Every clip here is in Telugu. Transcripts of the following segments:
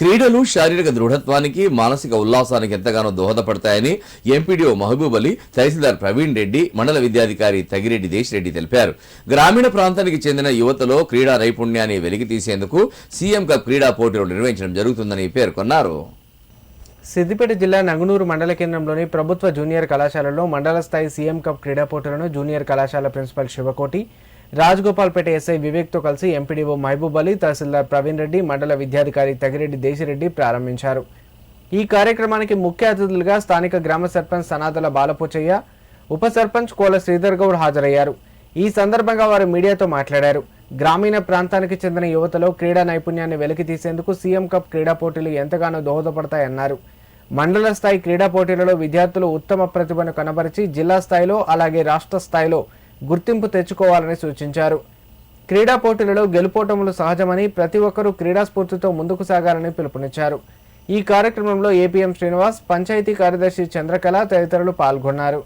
క్రీడలు శారీరక దృఢత్వానికి మానసిక ఉల్లాసానికి ఎంతగానో దోహదపడతాయని ఎంపీడీఓ మహబూబ్ అలీ తహసీల్దార్ ప్రవీణ్ రెడ్డి మండల విద్యాధికారి తగిరెడ్డి దేశిరెడ్డి తెలిపారు. గ్రామీణ ప్రాంతానికి చెందిన యువతలో క్రీడా నైపుణ్యాన్ని వెలికి తీసేందుకు సీఎం కప్ క్రీడా పోటీలు నిర్వహించడం జరుగుతుందని పేర్కొన్నారు. సిద్దిపేట జిల్లా నగునూరు మండల కేంద్రంలోని ప్రభుత్వ జూనియర్ కళాశాలలో మండల స్థాయి సీఎం కప్ క్రీడా పోటీలను జూనియర్ కళాశాల ప్రిన్సిపల్ శివకోటి రాజగోపాల్పేట ఎస్ఐ వివేక్తో కలిసి ఎంపీడీఓ మహబూబ్ అలీ తహసీల్దార్ ప్రవీణ్ రెడ్డి మండల విద్యాధికారి తగిరెడ్డి దేశిరెడ్డి ప్రారంభించారు. ఈ కార్యక్రమానికి ముఖ్య అతిథులుగా స్థానిక గ్రామ సర్పంచ్ సనాతల బాలపోచయ్య ఉప సర్పంచ్ కోల శ్రీధర్ గౌడ్ హాజరయ్యారు. ఈ సందర్భంగా వారు మీడియాతో మాట్లాడారు. గ్రామీణ ప్రాంతానికి చెందిన యువతలో క్రీడా నైపుణ్యాన్ని వెలికి తీసేందుకు సీఎం కప్ క్రీడా పోటీలు ఎంతగానో దోహదపడతాయన్నారు. మండల స్థాయి క్రీడా పోటీలలో విద్యార్థులు ఉత్తమ ప్రతిభను కనబరిచి జిల్లా స్థాయిలో అలాగే రాష్ట్ర స్థాయిలో గుర్తింపు తెచ్చుకోవాలని సూచించారు. క్రీడా పోటీలలో గెలుపోటములు సహజమని ప్రతి ఒక్కరూ క్రీడా స్ఫూర్తితో ముందుకు సాగాలని పిలుపునిచ్చారు. ఈ కార్యక్రమంలో ఏపీఎం శ్రీనివాస్ పంచాయతీ కార్యదర్శి చంద్రకళ తదితరులు పాల్గొన్నారు.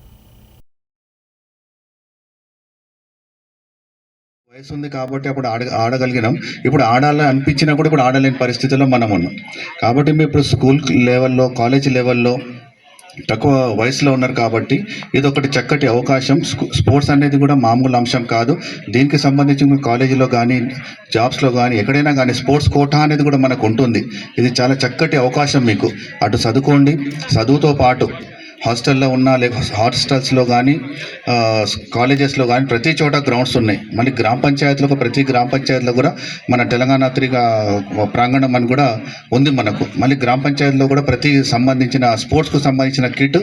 వయసు ఉంది కాబట్టి అప్పుడు ఆడ ఆడగలిగినాం. ఇప్పుడు ఆడాలని అనిపించినా కూడా ఇప్పుడు ఆడలేని పరిస్థితిలో మనం ఉన్నాం కాబట్టి మేము ఇప్పుడు స్కూల్ లెవెల్లో కాలేజ్ లెవెల్లో తక్కువ వయసులో ఉన్నారు కాబట్టి ఇది ఒకటి చక్కటి అవకాశం. స్కూ- స్పోర్ట్స్ అనేది కూడా మామూలు అంశం కాదు. దీనికి సంబంధించి కాలేజీలో కానీ జాబ్స్లో కానీ ఎక్కడైనా కానీ స్పోర్ట్స్ కోటా అనేది కూడా మనకు ఉంటుంది. ఇది చాలా చక్కటి అవకాశం మీకు. అటు చదువుకోండి. చదువుతో పాటు హాస్టల్లో ఉన్న లేక హాస్టల్స్లో కానీ కాలేజెస్లో కానీ ప్రతి చోట గ్రౌండ్స్ ఉన్నాయి. మళ్ళీ గ్రామ పంచాయతీలకు ప్రతి గ్రామ పంచాయతీలో కూడా మన తెలంగాణ త్రిగా ప్రాంగణం అని కూడా ఉంది మనకు. మళ్ళీ గ్రామ పంచాయతీలో కూడా ప్రతి సంబంధించిన స్పోర్ట్స్కు సంబంధించిన కిట్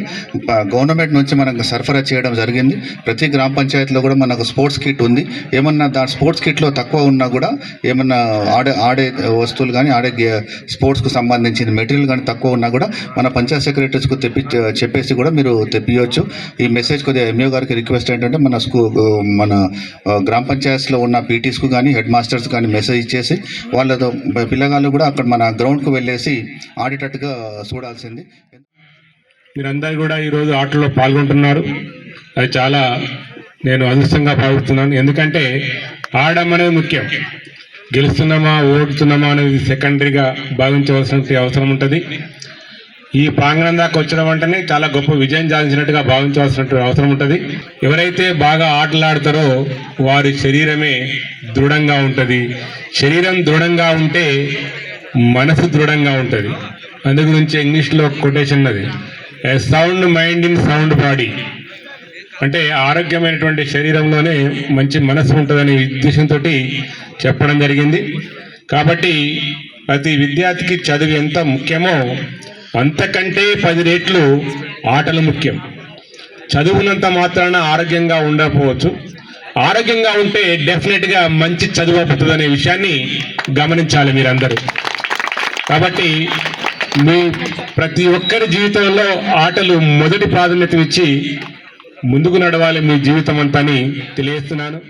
గవర్నమెంట్ నుంచి మనకు సరఫరా చేయడం జరిగింది. ప్రతి గ్రామ పంచాయతీలో కూడా మనకు స్పోర్ట్స్ కిట్ ఉంది. ఏమన్నా దాని స్పోర్ట్స్ కిట్లో తక్కువ ఉన్నా కూడా ఏమన్నా ఆడే ఆడే వస్తువులు కానీ ఆడే స్పోర్ట్స్కు సంబంధించిన మెటీరియల్ కానీ తక్కువ ఉన్నా కూడా మన పంచాయత్ సెక్రటరీస్కు తెప్పి చెప్పేసి కూడా మీరు తెప్పియొచ్చు. ఈ మెసేజ్ కొద్దిగా ఎంఏ గారికి రిక్వెస్ట్ ఏంటంటే మన స్కూ మన గ్రామ పంచాయత్స్లో ఉన్న పీటీస్కు కానీ హెడ్ మాస్టర్స్ కానీ మెసేజ్ ఇచ్చేసి వాళ్ళతో పిల్లగాళ్ళు కూడా అక్కడ మన గ్రౌండ్కు వెళ్ళేసి ఆడేటట్టుగా చూడాల్సింది. మీరందరూ కూడా ఈరోజు ఆటలో పాల్గొంటున్నారు. అది చాలా నేను అదృష్టంగా భావిస్తున్నాను. ఎందుకంటే ఆడడం అనేది ముఖ్యం. గెలుస్తున్నామా ఓడుతున్నామా అనేది సెకండరీగా భావించవలసిన అవసరం ఉంటుంది. ఈ ప్రాంగణం దాకా వచ్చిన వెంటనే చాలా గొప్ప విజయం సాధించినట్టుగా భావించాల్సినట్టు అవసరం ఉంటుంది. ఎవరైతే బాగా ఆటలాడతారో వారి శరీరమే దృఢంగా ఉంటుంది. శరీరం దృఢంగా ఉంటే మనసు దృఢంగా ఉంటుంది. అందు గురించి ఇంగ్లీష్లో కొటేషన్ అది sound mind in sound body. అంటే ఆరోగ్యమైనటువంటి శరీరంలోనే మంచి మనసు ఉంటుందనే ఉద్దేశంతో చెప్పడం జరిగింది. కాబట్టి ప్రతి విద్యార్థికి చదువు ఎంత ముఖ్యమో అంతకంటే పది రెట్లు ఆటలు ముఖ్యం. చదువునంత మాత్రాన ఆరోగ్యంగా ఉండకపోవచ్చు. ఆరోగ్యంగా ఉంటే డెఫినెట్గా మంచి చదువు అవుతుందనే విషయాన్ని గమనించాలి మీరందరూ. కాబట్టి మీ ప్రతి ఒక్కరి జీవితంలో ఆటలు మొదటి ప్రాధాన్యత ఇచ్చి ముందుకు నడవాలి మీ జీవితం అంతా అని తెలియజేస్తున్నాను.